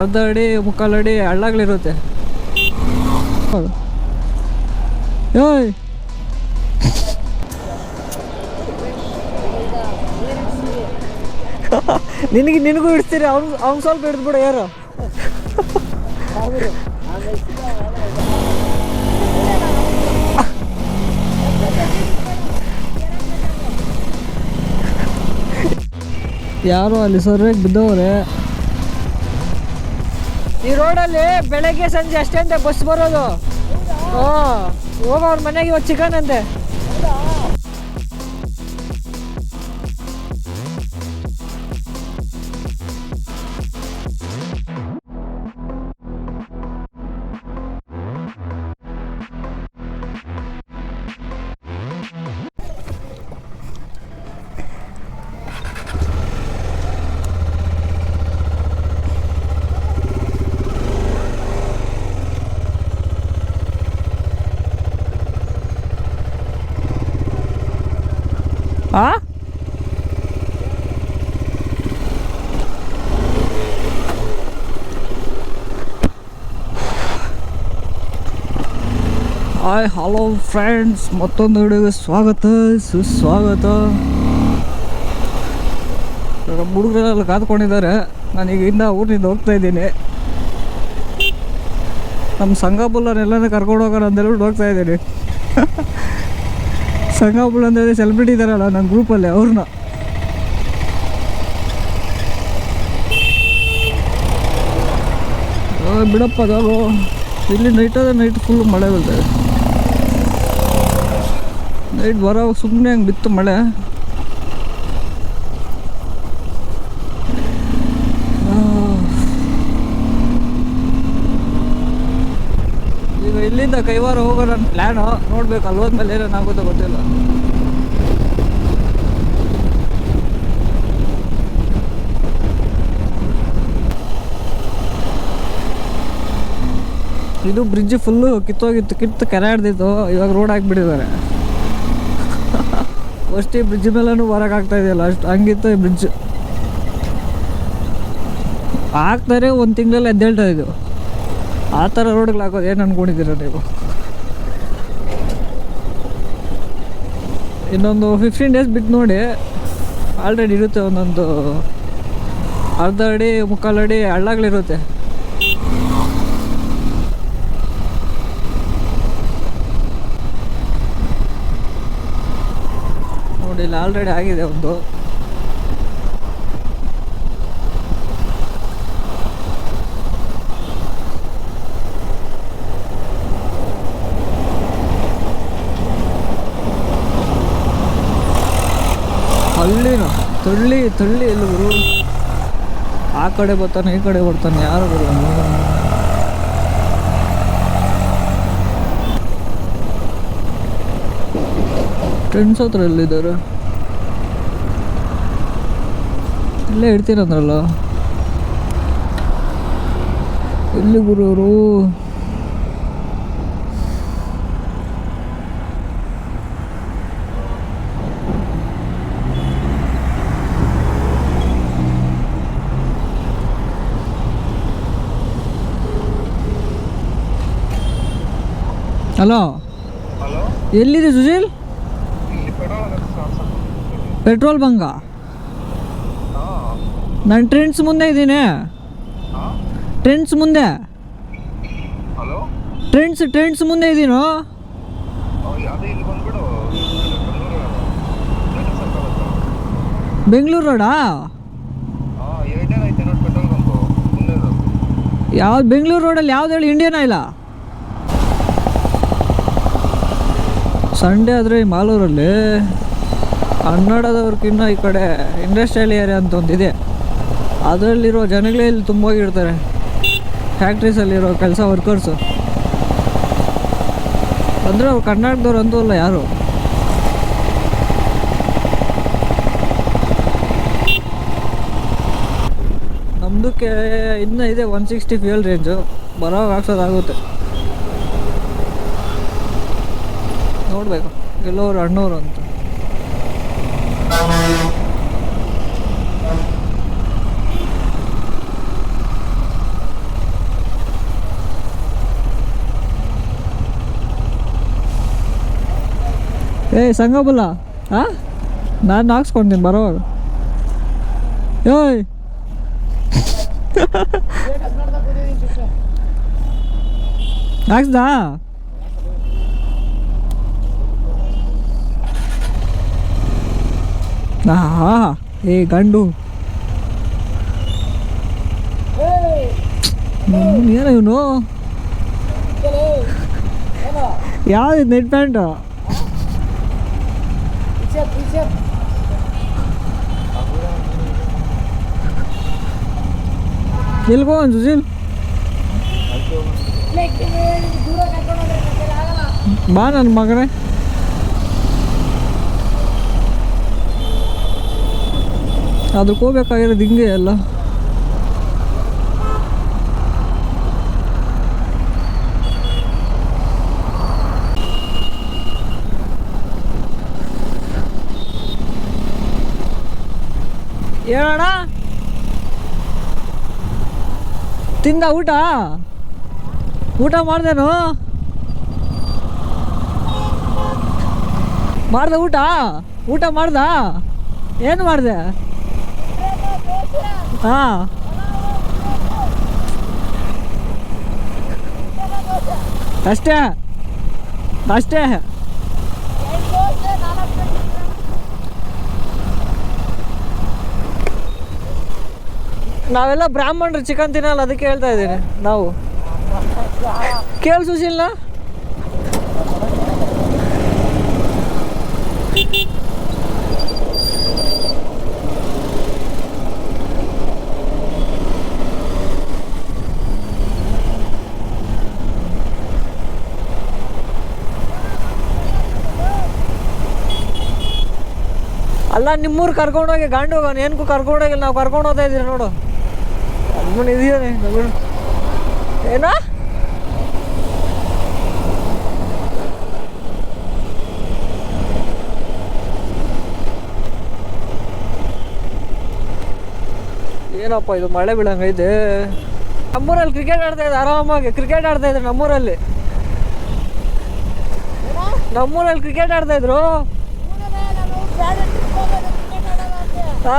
ಅರ್ಧ ಅಡಿ ಮುಕ್ಕಾಲು ಅಡಿ ಹಳ್ಳಗಳಿರುತ್ತೆ ಹೌದು. ಏಯ್! ನಿನಗೆ ನಿನಗೂ ಇಡ್ತೀರಿ ಅವ್ನು ಅವ್ನು ಸ್ವಲ್ಪ ಹಿಡಿದ್ಬಿಡು, ಯಾರು? ಯಾರು ಅಲ್ಲಿ ಸರ್ಯಾಗಿ ಬಿದ್ದವ್ರೆ? ಈ ರೋಡಲ್ಲಿ ಬೆಳಗ್ಗೆ ಸಂಜೆ ಅಷ್ಟೇ ಅಂತ ಬಸ್ ಬರೋದು. ಹೋಗೋ ಅವ್ರ ಮನೆಗೆ ಇವತ್ತು ಚಿಕನ್ ಅಂತೆ ಆ? ಹಾಯ್ ಹಲೋ ಫ್ರೆಂಡ್ಸ್ ಮತ್ತೊಂದು ವಿಡಿಯೋಗೆ ಸ್ವಾಗತ, ಸುಸ್ವಾಗತ. ಹುಡುಗರೆಲ್ಲ ಕಾದ್ಕೊಂಡಿದ್ದಾರೆ. ನಾನೀಗ ಇನ್ನ ಊರಿನಿಂದ ಹೋಗ್ತಾ ಇದ್ದೀನಿ. ನಮ್ಮ ಸಂಘಬುಲ್ಲನೆಲ್ಲನೇ ಕರ್ಕೊಂಡು ಹೋಗೋಣ ಅಂತ ಹೇಳ್ಬಿಟ್ಟು ಹೋಗ್ತಾ ಇದ್ದೀನಿ. ಸಂಘಬುಲ್ ಅಂದರೆ ಸೆಲೆಬ್ರಿಟಿ ಇದ್ದಾರಲ್ಲ ನನ್ನ ಗ್ರೂಪಲ್ಲಿ ಅವ್ರನ್ನ ಬಿಡಪ್ಪ ಅದಾಗೋ ಇಲ್ಲಿ ನೈಟ್ ಅದ ನೈಟ್ ಫುಲ್ ಮಳೆ ಬೀಳ್ತಾರೆ ನೈಟ್ ಬರೋ ಸುಮ್ಮನೆ ಹಂಗೆ ಬಿತ್ತು ಮಳೆ ಆ. ಇಲ್ಲಿಂದ ಕೈವಾರ ಹೋಗೋ ನನ್ನ ಪ್ಲ್ಯಾನು ನೋಡ್ಬೇಕು ಅಲ್ಲಿ ಹೋದ್ಮೇಲೆ ಏನೇನಾಗುತ್ತೋ ಗೊತ್ತಿಲ್ಲ. ಇದು ಬ್ರಿಡ್ಜ್ ಫುಲ್ಲು ಕಿತ್ತೋಗಿತ್ತು, ಕಿತ್ತು ಕೆರೆ ಹಿಡ್ದಿತ್ತು. ಇವಾಗ ರೋಡ್ ಹಾಕ್ಬಿಟ್ಟಿದ್ದಾರೆ. ಫಸ್ಟ್ ಈ ಬ್ರಿಡ್ಜ್ ಮೇಲೂ ಬರೋಕ್ಕಾಗ್ತಾ ಇದೆಯಲ್ಲ, ಅಷ್ಟು ಹಂಗಿತ್ತು ಈ ಬ್ರಿಡ್ಜ್ ಆಗ್ತಾರೆ ಒಂದು ತಿಂಗಳಲ್ಲಿ ಎದ್ದೇಳ್ತಾ ಇದು ಆ ಥರ ರೋಡ್ಗಳು ಹಾಕೋದು ಏನು ಅನ್ಕೊಂಡಿದ್ದೀರ ನೀವು? ಇನ್ನೊಂದು ಫಿಫ್ಟೀನ್ ಡೇಸ್ ಬಿಟ್ಟು ನೋಡಿ ಆಲ್ರೆಡಿ ಇರುತ್ತೆ ಒಂದೊಂದು ಅರ್ಧ ಅಡಿ, ಮುಕ್ಕಾಲು ಅಡಿ ಹಳ್ಳಗಳಿರುತ್ತೆ. ನೋಡಿ, ಇಲ್ಲಿ ಆಲ್ರೆಡಿ ಆಗಿದೆ ಒಂದು. ಹಳ್ಳಿನ ತಳ್ಳಿ ತಳ್ಳಿ ಎಲ್ಲಿ ಗುರು? ಆ ಕಡೆ ಬರ್ತಾನೆ, ಈ ಕಡೆ ಬರ್ತಾನೆ, ಯಾರು ಗುರು? ಫ್ರೆಂಡ್ಸ್ ಹತ್ರ ಎಲ್ಲಿದ್ದಾರೆ? ಇಲ್ಲೇ ಇಡ್ತೀರಂದ್ರಲ್ಲ ಎಲ್ಲಿ ಗುರು ಅವರು? ಹಲೋ? ಎಲ್ಲಿದೆ ಸುಶೀಲ್? ಪೆಟ್ರೋಲ್ ಬಂಗ ನಾನು ಟ್ರೆಂಡ್ಸ್ ಮುಂದೆ ಇದ್ದೀನಿ. ಟ್ರೆಂಡ್ಸ್ ಮುಂದೆ. ಟ್ರೆಂಡ್ಸ್ ಟ್ರೆಂಡ್ಸ್ ಮುಂದೆ ಇದ್ದೀನೋ? ಬೆಂಗಳೂರು ರೋಡಾ? ಯಾವ್ದು ಬೆಂಗಳೂರು ರೋಡಲ್ಲಿ ಯಾವ್ದು ಹೇಳಿ ಇಂಡಿಯನ್ ಆಯಿಲ್ಲ ಸಂಡೇ ಆದರೆ ಈ ಮಾಲೂರಲ್ಲಿ ಕನ್ನಡದವ್ರಿಗಿನ್ನ ಈ ಕಡೆ ಇಂಡಸ್ಟ್ರಿಯಲ್ ಏರಿಯಾ ಅಂತ ಒಂದಿದೆ. ಅದರಲ್ಲಿರೋ ಜನಗಳೇ ಇಲ್ಲಿ ತುಂಬೋಗಿರ್ತಾರೆ ಫ್ಯಾಕ್ಟ್ರೀಸಲ್ಲಿರೋ ಕೆಲಸ ವರ್ಕರ್ಸು ಅಂದರೆ ಅವ್ರು ಕರ್ನಾಟಕದವ್ರು ಅಂತೂ ಅಲ್ಲ ಯಾರು? ನಮ್ಮದಕ್ಕೆ ಇನ್ನೂ ಇದೆ ಒನ್ ಸಿಕ್ಸ್ಟಿ ಫ್ಯೂಯಲ್ ರೇಂಜು ಬರೋ ಹಾಕ್ಸೋದಾಗುತ್ತೆ. ನೋಡಬೇಕು. ಎಲ್ಲೋರು ಅಣ್ಣೂರು ಅಂತ. ಏ ಸಂಗಬಲ್ಲ. ಆ? ನಾನು ಹಾಕ್ಸ್ಕೊತೀನಿ ಬರೋವಾಗ. ಏಯ್. ಹಾಕ್ಸ್ದಾ ಆಹಾ ಏ ಗಂಡು. ಏನು ಇವನು? ಯಾವ್ದು ನೆಟ್ ಪ್ಯಾಂಟು? ಎಲ್ಗೋ ಒಂದು ಸುಶೀಲ್? ಬಾ ನನ್ನ ಮಗನೇ. ಅದಕ್ಕೆ ಹೋಗ್ಬೇಕಾಗಿರೋದು ಹಿಂಗೆ ಅಲ್ಲ. ಹೇಳೋಣ ತಿಂದ ಊಟ? ಊಟ ಮಾಡ್ದೇನು? ಮಾಡ್ದೆ ಊಟ? ಊಟ ಮಾಡ್ದ? ಏನು ಮಾಡಿದೆ? ಹಾಂ. ಅಷ್ಟೇ. ಅಷ್ಟೇ. ನಾವೆಲ್ಲ ಬ್ರಾಹ್ಮಣರು ಚಿಕನ್ ತಿನ್ನಲ್ಲ ಅದಕ್ಕೆ ಹೇಳ್ತಾ ಇದ್ದೀನಿ ನಾವು. ಕೇಳ್ ಸುಶೀಲ್ನ. ಅಲ್ಲ, ನಿಮ್ಮೂರು ಕರ್ಕೊಂಡೋಗಿ ಗಂಡು ಹೋಗೋನು ಏನಕ್ಕೂ ಕರ್ಕೊಂಡೋಗಿಲ್ಲ ನಾವು ಕರ್ಕೊಂಡು ಹೋಗ್ತಾ ಇದ್ದೀರಿ ನೋಡು. ಅದ್ಮನ್ ಇದೆಯೇ ಏನಾ? ಏನಪ್ಪ ಇದು ಮಳೆ ಬೀಳಂಗೈತೆ ನಮ್ಮೂರಲ್ಲಿ ಕ್ರಿಕೆಟ್ ಆಡ್ತಾ ಇದ್ದೆ ಆರಾಮಾಗಿ ಕ್ರಿಕೆಟ್ ಆಡ್ತಾ ಇದ್ರು ನಮ್ಮೂರಲ್ಲಿ. ನಮ್ಮೂರಲ್ಲಿ ಕ್ರಿಕೆಟ್ ಆಡ್ತಾ ಇದ್ರು. ಹಾ.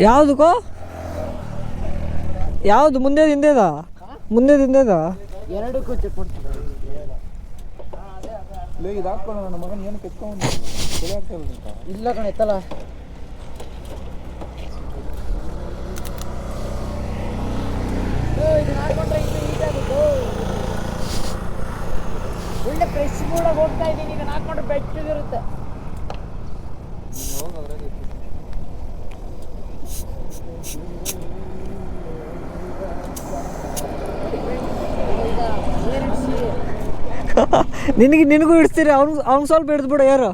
ಯಾವುದಕ್ಕೋ ಯಾವುದು ಮುಂದೆ ಹಿಂದೆದಾ? ಮುಂದೆ ಹಿಂದೆದಾ? ಎರಡಕ್ಕೂ ಚೆಕ್ ಮಾಡ್ತೀನಿ. ಲೇ ಇದು ಹಾಕ್ಕೊಂಡು ನನ್ನ ಮಗನ ಏನು ಕೆತ್ಕೊಂಡು ಚಲೋ ಆಗ್ತಾ ಇರೋದಂತ ಇಲ್ಲ ಕಣ ಎತ್ತಲ್ಲ. ಒಳ್ಳೆ ಫ್ರೆಶ್ ಕೂಡ ಹೋಗ್ತಾ ಇದ್ದೀನಿ ಈಗ ಹಾಕೊಂಡ್ರೆ ಬೆಚ್ಚಗಿರುತ್ತೆ. ನಿನಗೆ ನಿನಗೂ ಇಡ್ತೀರಿ ಅವ್ನು ಅವ್ನು ಸ್ವಲ್ಪ ಹಿಡಿದ್ಬಿಡು ಯಾರು?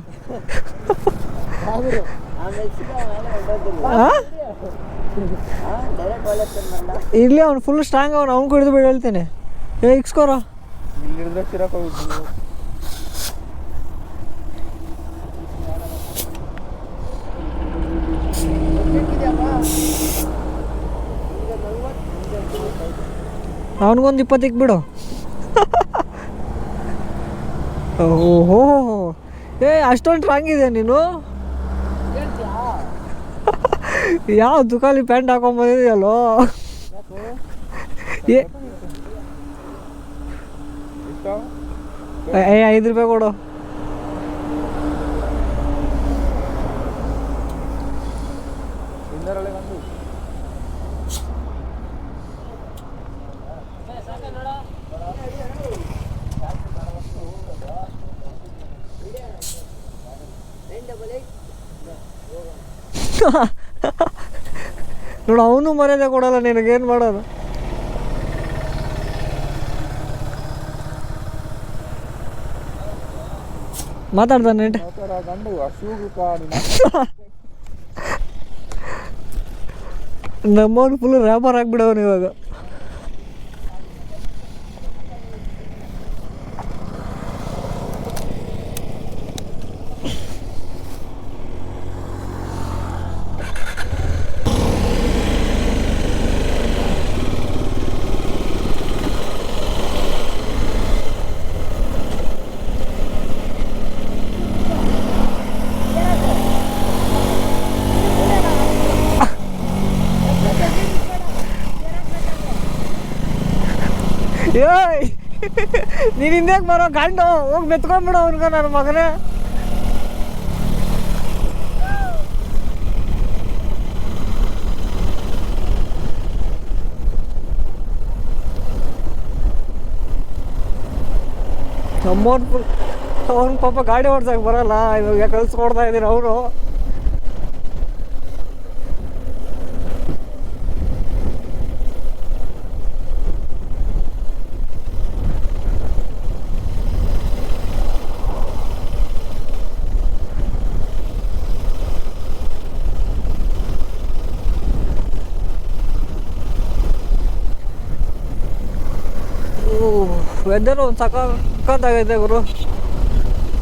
ಇರಲಿ ಅವ್ನು ಫುಲ್ ಸ್ಟ್ರಾಂಗ್ ಅವನು ಅವ್ನು ಹಿಡಿದು ಬಿಡ ಹೇಳ್ತೇನೆ. ಏ ಇಕ್ಸ್ಕೋರ ಅವನಿಗೊಂದು ಇಪ್ಪತ್ತಿಗೆ ಬಿಡು ಓಹೋ ಏ ಅಷ್ಟೊಂದು ಸ್ಟ್ರಾಂಗ್ ಇದೆ ನೀನು ಯಾವ ದುಕಾಲಿ ಪ್ಯಾಂಟ್ ಹಾಕೊಂಬಂದಿದೆಯಲ್ಲೋ ಏ ಐದು ರೂಪಾಯಿ ಕೊಡು. ನೋಡು ಅವನು ಮರ್ಯಾದೆ ಕೊಡಲ್ಲ ನಿನಗೇನು ಮಾಡೋದು? ಮಾತಾಡ್ತಾನೆ ನಮ್ಮವ್ನು ಫುಲ್ ರ್ಯಾಪರ್ ಆಗಿಬಿಡವನು ಇವಾಗ. ಏಯ್! ನೀನು ಹಿಂದೆ ಬರೋ ಗಂಡು? ಹೋಗಿ ಮೆತ್ಕೊಂಡ್ಬಿಡು ಅವ್ನಿಗ ನನ್ನ ಮಗನೇ. ನಮ್ಮವ್ರ ಅವ್ರ ಪಾಪ ಗಾಡಿ ಓಡ್ಸಕ್ಕೆ ಬರಲ್ಲ, ಇವಾಗ ಕಳ್ಸ್ಕೊಡ್ತಾ ಇದ್ದೀನಿ ಅವರು ವೆದರ್ ಒಂದು ಸಖತ್ತಾಗೈತೆ ಗುರು.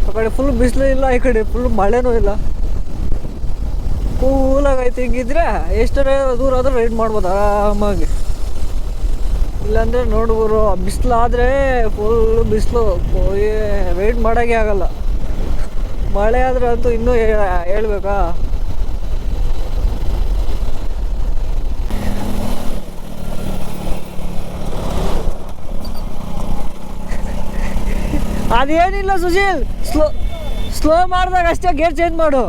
ಆ ಕಡೆ ಫುಲ್ ಬಿಸಿಲು ಇಲ್ಲ, ಈ ಕಡೆ ಫುಲ್ ಮಳೆನೂ ಇಲ್ಲ. ಕೂಲಾಗೈತೆ ಹಿಂಗಿದ್ರೆ ಎಷ್ಟರ ದೂರ ಆದರೂ ರೈಡ್ ಮಾಡ್ಬೋದು ಆರಾಮಾಗಿ. ಇಲ್ಲಾಂದರೆ ನೋಡು ಗುರು ಬಿಸಿಲಾದರೆ ಫುಲ್ ಬಿಸಿಲು. ವೆಯ್ಟ್ ಮಾಡೋಕ್ಕೆ ಆಗಲ್ಲ. ಮಳೆ ಆದರೆ ಅಂತೂ ಇನ್ನೂ ಹೇಳಬೇಕಾ ಹೇಳ್ಬೇಕಾ? ಅದೇನಿಲ್ಲ ಸುಶೀಲ್. ಸ್ಲೋ ಸ್ಲೋ ಮಾಡಿದಾಗ ಅಷ್ಟೇ ಗೇರ್ ಚೇಂಜ್ ಮಾಡು.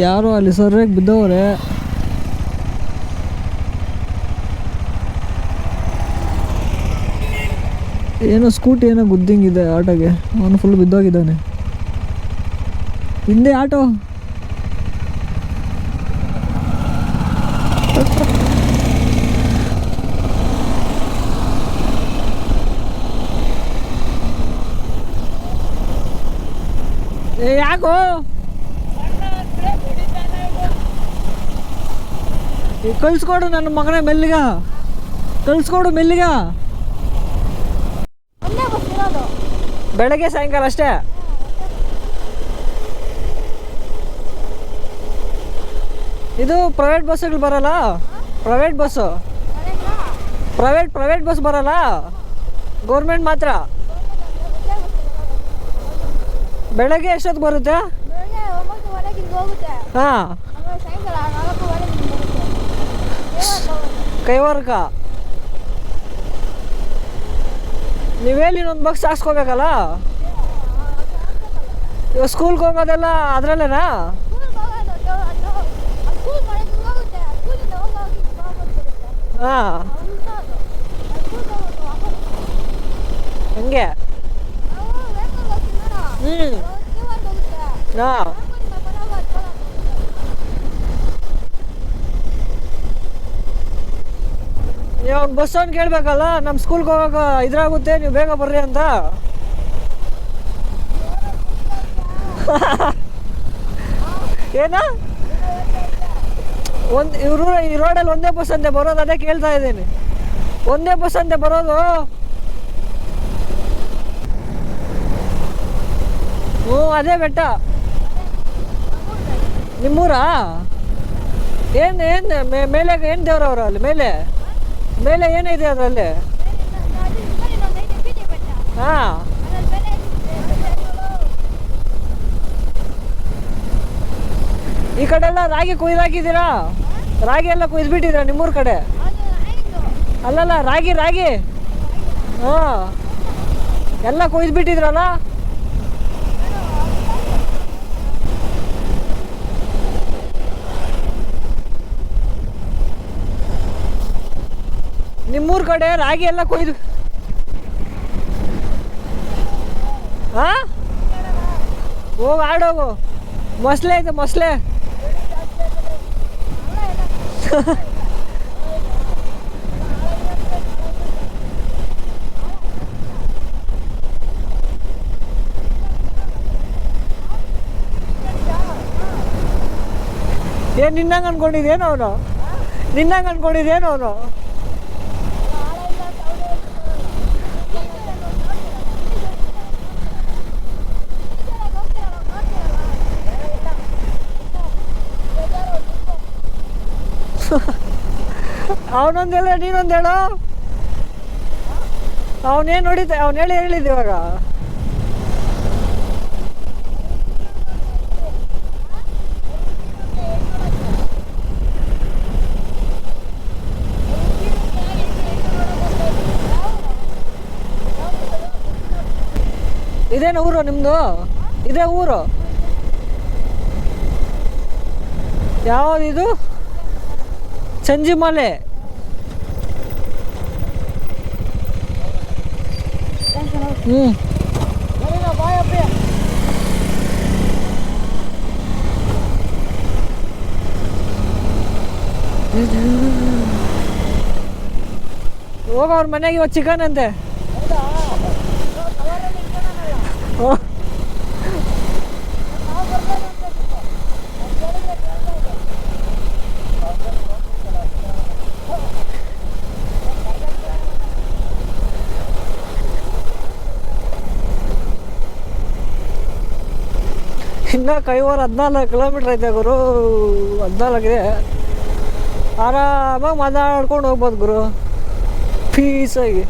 ಯಾರು ಅಲ್ಲಿ ಸರ್ಯಾಗಿ ಬಿದ್ದವ್ರೆ? ಏನೋ ಸ್ಕೂಟಿ ಏನೋ ಗುದ್ದಿಂಗಿದೆ ಆಟೋಗೆ. ಅವನು ಫುಲ್ ಬಿದ್ದೋಗಿದ್ದಾನೆ. ಹಿಂದೆ ಆಟೋ. ಏ ಕಳಿಸ್ಕೊಡು ನನ್ನ ಮಗನೇ ಮೆಲ್ಲಿಗ. ಕಳ್ಸ್ಕೊಡು ಮೆಲ್ಲಿಗ. ಬೆಳಗ್ಗೆ ಸಾಯಂಕಾಲ ಅಷ್ಟೇ? ಇದು ಪ್ರೈವೇಟ್ ಬಸ್ಸುಗಳು ಬರಲ್ಲ? Private bus private private bus ಬರಲ್ಲ? ಗೌರ್ಮೆಂಟ್ ಮಾತ್ರ? ಬೆಳಗ್ಗೆ ಎಷ್ಟೊತ್ತು ಬರುತ್ತೆ? ಹಾಂ. ಕೈವಾರಕ ನೀವೇಲಿ ಇನ್ನೊಂದು ಬಸ್ ಹಾಕ್ಸ್ಕೋಬೇಕಲ್ಲ? ಇವಾಗ ಸ್ಕೂಲ್ಗೆ ಹೋಗೋದೆಲ್ಲ ಅದರಲ್ಲೇನಾ? ಹಾಂ. ಹಂಗೆ ನಾವು ವೇಗದಲ್ಲಿ ಹೋಗ್ತೀವಿ ನೋಡು. ಹ್ಞೂ ಅದು ಜೀವನ ಹೋಗುತ್ತೆ ಹಾಂ ಆಮೇಲೆ ಬರೋವಾಗ ಅದು ಹೋಗುತ್ತೆ. ನೀವು ಅವ್ನು ಬಸ್ ಅವ್ನು ಕೇಳಬೇಕಲ್ಲ ನಮ್ಮ ಸ್ಕೂಲ್ಗೆ ಹೋಗೋಕೆ ಇದ್ರಾಗುತ್ತೆ, ನೀವು ಬೇಗ ಬರ್ರಿ ಅಂತ. ಏನ? ಒಂದು ಇವರು ಈ ರೋಡಲ್ಲಿ ಒಂದೇ ಬಸ್ ಅಂತೆ, ಬರೋದು ಅದೇ ಕೇಳ್ತಾ ಇದ್ದೀನಿ. ಒಂದೇ ಬಸ್ ಅಂತೆ, ಬರೋದು ಹ್ಞೂ ಅದೇ ಬೆಟ್ಟ. ನಿಮ್ಮೂರಾ? ಏನು ಏನು ಮೇಲೆ ಏನು ದೇವ್ರವ್ರು ಅಲ್ಲಿ? ಮೇಲೆ? ಮೇಲೆ ಏನಿದೆ ಅದರಲ್ಲಿ. ಹಾಂ. ಈ ಕಡೆ ಎಲ್ಲ ರಾಗಿ ಕೊಯ್ದಾಕಿದ್ದೀರಾ? ರಾಗಿ ಎಲ್ಲ ಕೊಯ್ದುಬಿಟ್ಟಿದ್ದೀರಾ ನಿಮ್ಮೂರ ಕಡೆ? ಅಲ್ಲಲ್ಲ, ರಾಗಿ ರಾಗಿ. ಹಾಂ. ಎಲ್ಲ ಕೊಯ್ದುಬಿಟ್ಟಿದ್ರಲ್ಲ? ನಿಮ್ಮೂರ ಕಡೆ ರಾಗಿ ಎಲ್ಲ ಕೊಯ್ದು. ಹಾ? ಹೋಗಿ ಆಡೋಗು ಮೊಸಳೆ ಐತೆ, ಮೊಸಳೆ. ಏನ್ ನಿನ್ನಂಗೆ ಅನ್ಕೊಂಡಿದ್ದೇನು ಅವನು? ನಿನ್ನಂಗೆ ಅನ್ಕೊಂಡಿದ್ದೇನು ಅವನು? ಅವನೊಂದು ಹೇಳ ನೀನೊಂದು ಹೇಳ ಅವನೇನು ಹೊಡಿತ, ಅವನು ಹೇಳಿ ಹೇಳಿದ ಇವಾಗ. ಇದೇನು ಊರು ನಿಮ್ಮದು ಇದೇ ಊರು? ಯಾವ್ದು ಇದು? ಸಂಜಿಮಲೆ. ಹ್ಞೂ ಹೋಗ ಅವ್ರ ಮನೆಗೆ ಇವತ್ತು ಚಿಕನ್ ಅಂತೆ. ಓ. ಇನ್ನ ಕೈವಾರ ಹದಿನಾಲ್ಕು ಕಿಲೋಮೀಟ್ರ್ ಐತೆ ಗುರು. ಹದಿನಾಲ್ಕಿದೆ ಆರಾಮಾಗಿ ಮಾತಾಡ್ಕೊಂಡು ಹೋಗ್ಬೋದು ಗುರು. ಪೀಸಾಗಿ